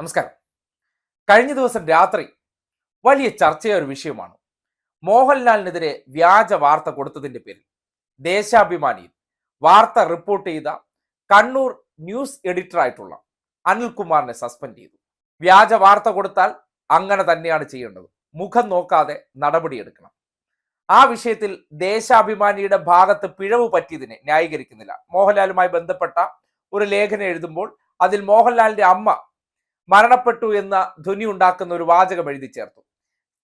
നമസ്കാരം. കഴിഞ്ഞ ദിവസം രാത്രി വലിയ ചർച്ചയായ ഒരു വിഷയമാണ്. മോഹൻലാലിനെതിരെ വ്യാജ വാർത്ത കൊടുത്തതിന്റെ പേരിൽ ദേശാഭിമാനിയിൽ വാർത്ത റിപ്പോർട്ട് ചെയ്ത കണ്ണൂർ ന്യൂസ് എഡിറ്റർ ആയിട്ടുള്ള അനിൽകുമാറിനെ സസ്പെൻഡ് ചെയ്തു. വ്യാജ വാർത്ത കൊടുത്താൽ അങ്ങനെ തന്നെയാണ് ചെയ്യേണ്ടത്. മുഖം നോക്കാതെ നടപടിയെടുക്കണം. ആ വിഷയത്തിൽ ദേശാഭിമാനിയുടെ ഭാഗത്ത് പിഴവ് പറ്റിയതിനെ ന്യായീകരിക്കുന്നില്ല. മോഹൻലാലുമായി ബന്ധപ്പെട്ട ഒരു ലേഖനം എഴുതുമ്പോൾ അതിൽ മോഹൻലാലിന്റെ അമ്മ മരണപ്പെട്ടു എന്ന ധ്വനി ഉണ്ടാക്കുന്ന ഒരു വാചകം എഴുതി ചേർത്തു.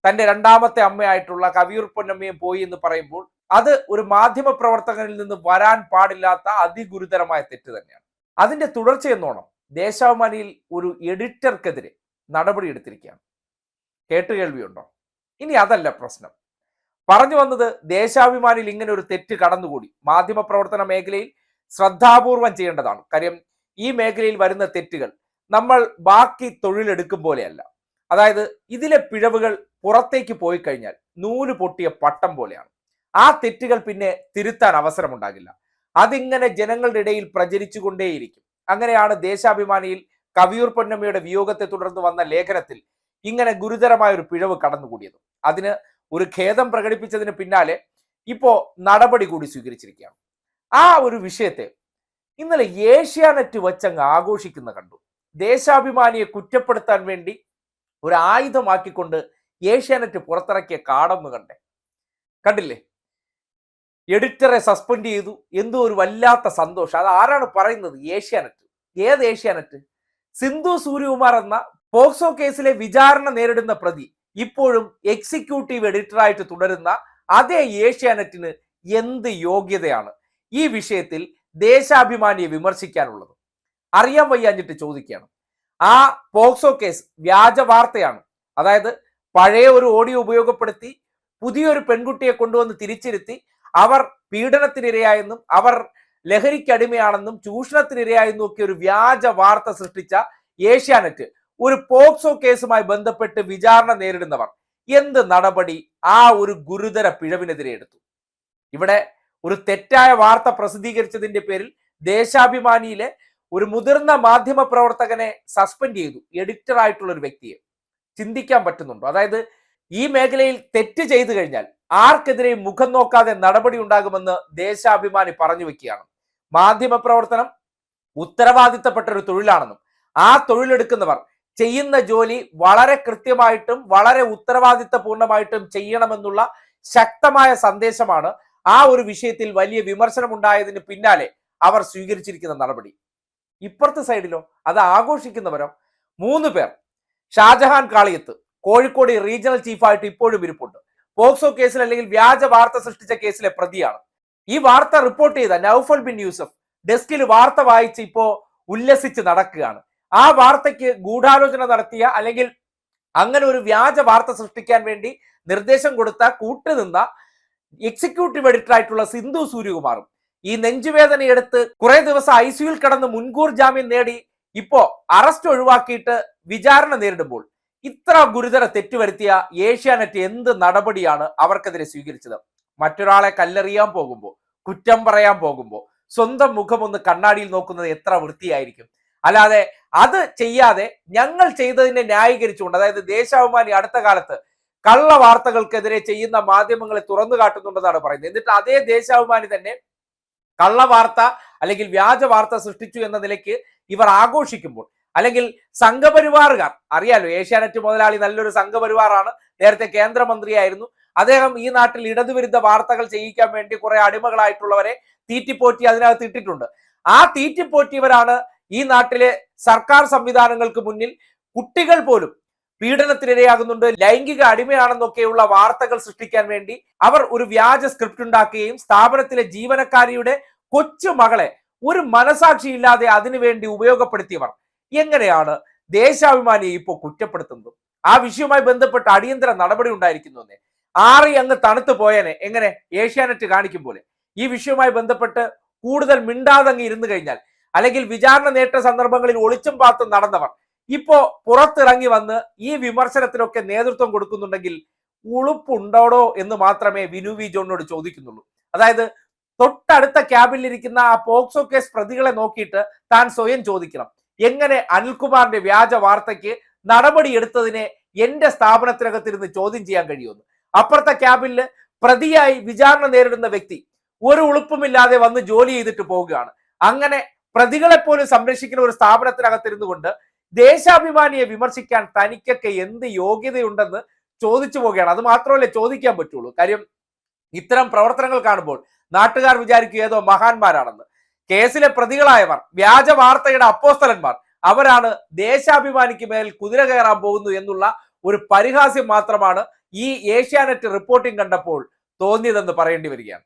തന്റെ രണ്ടാമത്തെ അമ്മയായിട്ടുള്ള കവിയൂർ പൊന്നമ്മയും പോയി എന്ന് പറയുമ്പോൾ അത് ഒരു മാധ്യമ പ്രവർത്തകനിൽ നിന്ന് വരാൻ പാടില്ലാത്ത അതിഗുരുതരമായ തെറ്റ് തന്നെയാണ്. അതിന്റെ തുടർച്ചയെന്നോണം ദേശാഭിമാനിയിൽ ഒരു എഡിറ്റർക്കെതിരെ നടപടി എടുത്തിരിക്കുകയാണ്. കേട്ടുകേൾവിയുണ്ടോ ഇനി അതല്ല പ്രശ്നം. പറഞ്ഞു വന്നത് ദേശാഭിമാനിയിൽ ഇങ്ങനെ ഒരു തെറ്റ് കടന്നുകൂടി. മാധ്യമ പ്രവർത്തന മേഖലയിൽ ശ്രദ്ധാപൂർവം ചെയ്യേണ്ടതാണ്. കാര്യം ഈ മേഖലയിൽ വരുന്ന തെറ്റുകൾ നമ്മൾ ബാക്കി തൊഴിലെടുക്കും പോലെയല്ല. അതായത് ഇതിലെ പിഴവുകൾ പുറത്തേക്ക് പോയി കഴിഞ്ഞാൽ നൂൽ പൊട്ടിയ പട്ടം പോലെയാണ്. ആ തെറ്റുകൾ പിന്നെ തിരുത്താൻ അവസരമുണ്ടാകില്ല. അതിങ്ങനെ ജനങ്ങളുടെ ഇടയിൽ പ്രചരിച്ചുകൊണ്ടേയിരിക്കും. അങ്ങനെയാണ് ദേശാഭിമാനിയിൽ കവിയൂർ പൊന്നമ്മയുടെ വിയോഗത്തെ തുടർന്ന് വന്ന ലേഖനത്തിൽ ഇങ്ങനെ ഗുരുതരമായ ഒരു പിഴവ് കടന്നുകൂടിയത്. അതിന് ഒരു ഖേദം പ്രകടിപ്പിച്ചതിന് പിന്നാലെ ഇപ്പോ നടപടി കൂടി സ്വീകരിച്ചിരിക്കുകയാണ്. ആ ഒരു വിഷയത്തെ ഇന്നലെ ഏഷ്യാനെറ്റ് വച്ചങ്ങ് ആഘോഷിക്കുന്ന കണ്ടു. ദേശാഭിമാനിയെ കുറ്റപ്പെടുത്താൻ വേണ്ടി ഒരു ആയുധമാക്കിക്കൊണ്ട് ഏഷ്യാനെറ്റ് പുറത്തിറക്കിയ കാടൊന്ന് കണ്ടേ. കണ്ടില്ലേ? എഡിറ്ററെ സസ്പെൻഡ് ചെയ്തു. എന്തോ ഒരു വല്ലാത്ത സന്തോഷം. അത് ആരാണ് പറയുന്നത്? ഏഷ്യാനെറ്റ്. ഏത് ഏഷ്യാനെറ്റ്? സിന്ധു സൂര്യകുമാർ എന്ന പോക്സോ കേസിലെ വിചാരണ നേരിടുന്ന പ്രതി ഇപ്പോഴും എക്സിക്യൂട്ടീവ് എഡിറ്ററായിട്ട് തുടരുന്ന അതേ ഏഷ്യാനെറ്റിന് എന്ത് യോഗ്യതയാണ് ഈ വിഷയത്തിൽ ദേശാഭിമാനിയെ വിമർശിക്കാനുള്ളത്? അറിയാൻ വയ്യാഞ്ഞിട്ട് ചോദിക്കുകയാണ്. ആ പോക്സോ കേസ് വ്യാജ വാർത്തയാണ്. അതായത് പഴയ ഒരു ഓഡിയോ ഉപയോഗപ്പെടുത്തി പുതിയൊരു പെൺകുട്ടിയെ കൊണ്ടുവന്ന് തിരിച്ചിരുത്തി അവർ പീഡനത്തിനിരയായെന്നും അവർ ലഹരിക്കടിമയാണെന്നും ചൂഷണത്തിനിരയായെന്നും ഒക്കെ ഒരു വ്യാജ വാർത്ത സൃഷ്ടിച്ച ഏഷ്യാനെറ്റ് ഒരു പോക്സോ കേസുമായി ബന്ധപ്പെട്ട് വിചാരണ നേരിടുന്നവർ എന്ത് നടപടി ആ ഒരു ഗുരുതര പിഴവിനെതിരെ എടുത്തു? ഇവിടെ ഒരു തെറ്റായ വാർത്ത പ്രസിദ്ധീകരിച്ചതിന്റെ പേരിൽ ദേശാഭിമാനിയിലെ ഒരു മുതിർന്ന മാധ്യമ പ്രവർത്തകനെ സസ്പെൻഡ് ചെയ്തു എഡിറ്റർ ആയിട്ടുള്ള ഒരു വ്യക്തിയെ. ചിന്തിക്കാൻ പറ്റുന്നുണ്ടോ? അതായത് ഈ മേഖലയിൽ തെറ്റ് ചെയ്തു കഴിഞ്ഞാൽ ആർക്കെതിരെ മുഖം നോക്കാതെ നടപടി ഉണ്ടാകുമെന്ന് ദേശാഭിമാനി പറഞ്ഞു വെക്കുകയാണ്. മാധ്യമ പ്രവർത്തനം ഉത്തരവാദിത്തപ്പെട്ട ഒരു തൊഴിലാണെന്നും ആ തൊഴിലെടുക്കുന്നവർ ചെയ്യുന്ന ജോലി വളരെ കൃത്യമായിട്ടും വളരെ ഉത്തരവാദിത്തപൂർണമായിട്ടും ചെയ്യണമെന്നുള്ള ശക്തമായ സന്ദേശമാണ് ആ ഒരു വിഷയത്തിൽ വലിയ വിമർശനം ഉണ്ടായതിന് പിന്നാലെ അവർ സ്വീകരിച്ചിരിക്കുന്ന നടപടി. ഇപ്പുറത്തെ സൈഡിലോ അത് ആഘോഷിക്കുന്നവരോ മൂന്ന് പേർ. ഷാജഹാൻ കാളിയത്ത് കോഴിക്കോട് റീജിയണൽ ചീഫായിട്ട് ഇപ്പോഴും ഇരിപ്പുണ്ട്. പോക്സോ കേസിൽ അല്ലെങ്കിൽ വ്യാജ വാർത്ത സൃഷ്ടിച്ച കേസിലെ പ്രതിയാണ്. ഈ വാർത്ത റിപ്പോർട്ട് ചെയ്ത നൌഫൽ ബിൻ യൂസഫ് ഡെസ്കിൽ വാർത്ത വായിച്ച് ഇപ്പോ ഉല്ലസിച്ച് നടക്കുകയാണ്. ആ വാർത്തയ്ക്ക് ഗൂഢാലോചന നടത്തിയ അല്ലെങ്കിൽ അങ്ങനെ ഒരു വ്യാജ വാർത്ത സൃഷ്ടിക്കാൻ വേണ്ടി നിർദ്ദേശം കൊടുത്ത കൂട്ടുനിന്ന എക്സിക്യൂട്ടീവ് എഡിറ്റർ ആയിട്ടുള്ള സിന്ധു സൂര്യകുമാറും ഈ നെഞ്ചുവേദന എടുത്ത് കുറെ ദിവസം ഐ സിയുൽ കടന്ന് മുൻകൂർ ജാമ്യം നേടി ഇപ്പോ അറസ്റ്റ് ഒഴിവാക്കിയിട്ട് വിചാരണ നേരിടുമ്പോൾ ഇത്ര ഗുരുതര തെറ്റുവരുത്തിയ ഏഷ്യാനെറ്റ് എന്ത് നടപടിയാണ് അവർക്കെതിരെ സ്വീകരിച്ചത്? മറ്റൊരാളെ കല്ലെറിയാൻ പോകുമ്പോൾ കുറ്റം പറയാൻ പോകുമ്പോൾ സ്വന്തം മുഖമൊന്ന് കണ്ണാടിയിൽ നോക്കുന്നത് എത്ര വൃത്തിയായിരിക്കും? അല്ലാതെ അത് ചെയ്യാതെ ഞങ്ങൾ ചെയ്തതിനെ ന്യായീകരിച്ചുകൊണ്ട് അതായത് ദേശാഭിമാനി അടുത്ത കാലത്ത് കള്ള വാർത്തകൾക്കെതിരെ ചെയ്യുന്ന മാധ്യമങ്ങളെ തുറന്നു കാട്ടുന്നുണ്ടെന്നാണ് പറയുന്നത്. എന്നിട്ട് അതേ ദേശാഭിമാനി തന്നെ കള്ള വാർത്ത അല്ലെങ്കിൽ വ്യാജ വാർത്ത സൃഷ്ടിച്ചു എന്ന നിലയ്ക്ക് ഇവർ ആഘോഷിക്കുമ്പോൾ അല്ലെങ്കിൽ സംഘപരിവാറുകാർ അറിയാലോ ഏഷ്യാനെറ്റ് മുതലാളി നല്ലൊരു സംഘപരിവാറാണ് നേരത്തെ കേന്ദ്രമന്ത്രിയായിരുന്നു. അദ്ദേഹം ഈ നാട്ടിൽ ഇടതുവിരുദ്ധ വാർത്തകൾ ചെയ്യിക്കാൻ വേണ്ടി കുറെ അടിമകളായിട്ടുള്ളവരെ തീറ്റിപ്പോറ്റി അതിനകത്ത് ഇട്ടിട്ടുണ്ട്. ആ തീറ്റിപ്പോറ്റിയവരാണ് ഈ നാട്ടിലെ സർക്കാർ സംവിധാനങ്ങൾക്ക് മുന്നിൽ കുട്ടികൾ പോലും പീഡനത്തിനിരയാകുന്നുണ്ട്. ലൈംഗിക അടിമയാണെന്നൊക്കെയുള്ള വാർത്തകൾ സൃഷ്ടിക്കാൻ വേണ്ടി അവർ ഒരു വ്യാജ സ്ക്രിപ്റ്റ് ഉണ്ടാക്കുകയും സ്ഥാപനത്തിലെ ജീവനക്കാരിയുടെ കൊച്ചു മകളെ ഒരു മനസാക്ഷിയില്ലാതെ അതിനുവേണ്ടി ഉപയോഗപ്പെടുത്തിയവർ എങ്ങനെയാണ് ദേശാഭിമാനിയെ ഇപ്പോൾ കുറ്റപ്പെടുത്തുന്നത്? ആ വിഷയവുമായി ബന്ധപ്പെട്ട് അടിയന്തര നടപടി ഉണ്ടായിരിക്കുന്നു എന്ന്. ആറി അങ്ങ് തണുത്തു പോയനെ. എങ്ങനെ? ഏഷ്യാനെറ്റ് കാണിക്കും പോലെ. ഈ വിഷയവുമായി ബന്ധപ്പെട്ട് കൂടുതൽ മിണ്ടാതങ്ങ് ഇരുന്നു കഴിഞ്ഞാൽ അല്ലെങ്കിൽ വിചാരണ നേട്ട സന്ദർഭങ്ങളിൽ ഒളിച്ചും പാത്തും നടന്നവർ ഇപ്പോ പുറത്തിറങ്ങി വന്ന് ഈ വിമർശനത്തിനൊക്കെ നേതൃത്വം കൊടുക്കുന്നുണ്ടെങ്കിൽ ഉളുപ്പുണ്ടോടോ എന്ന് മാത്രമേ വിനു വി ജോണിനോട് ചോദിക്കുന്നുള്ളൂ. അതായത് തൊട്ടടുത്ത ക്യാബിനിലിരിക്കുന്ന ആ പോക്സോ കേസ് പ്രതികളെ നോക്കിയിട്ട് താൻ സ്വയം ചോദിക്കണം. എങ്ങനെ അനിൽകുമാറിന്റെ വ്യാജ വാർത്തയ്ക്ക് നടപടി എടുത്തതിനെ എന്റെ സ്ഥാപനത്തിനകത്തിരുന്ന് ചോദ്യം ചെയ്യാൻ കഴിയുമെന്ന്. അപ്പുറത്തെ ക്യാബിനിൽ പ്രതിയായി വിചാരണ നേരിടുന്ന വ്യക്തി ഒരു ഉളുപ്പുമില്ലാതെ വന്ന് ജോലി ചെയ്തിട്ട് പോവുകയാണ്. അങ്ങനെ പ്രതികളെ പോലും സംരക്ഷിക്കുന്ന ഒരു സ്ഥാപനത്തിനകത്തിരുന്നു കൊണ്ട് ദേശാഭിമാനിയെ വിമർശിക്കാൻ തനിക്കൊക്കെ എന്ത് യോഗ്യതയുണ്ടെന്ന് ചോദിച്ചു പോവുകയാണ്. അത് മാത്രമല്ലേ ചോദിക്കാൻ പറ്റുള്ളൂ. കാര്യം ഇത്തരം പ്രവർത്തനങ്ങൾ കാണുമ്പോൾ നാട്ടുകാർ വിചാരിക്കും ഏതോ മഹാന്മാരാണെന്ന്. കേസിലെ പ്രതികളായവർ വ്യാജ വാർത്തയുടെ അപ്പോസ്തലന്മാർ അവരാണ് ദേശാഭിമാനിക്ക് മേൽ കുതിര കയറാൻ പോകുന്നു എന്നുള്ള ഒരു പരിഹാസ്യം മാത്രമാണ് ഈ ഏഷ്യാനെറ്റ് റിപ്പോർട്ടിംഗ് കണ്ടപ്പോൾ തോന്നിയതെന്ന് പറയേണ്ടി വരികയാണ്.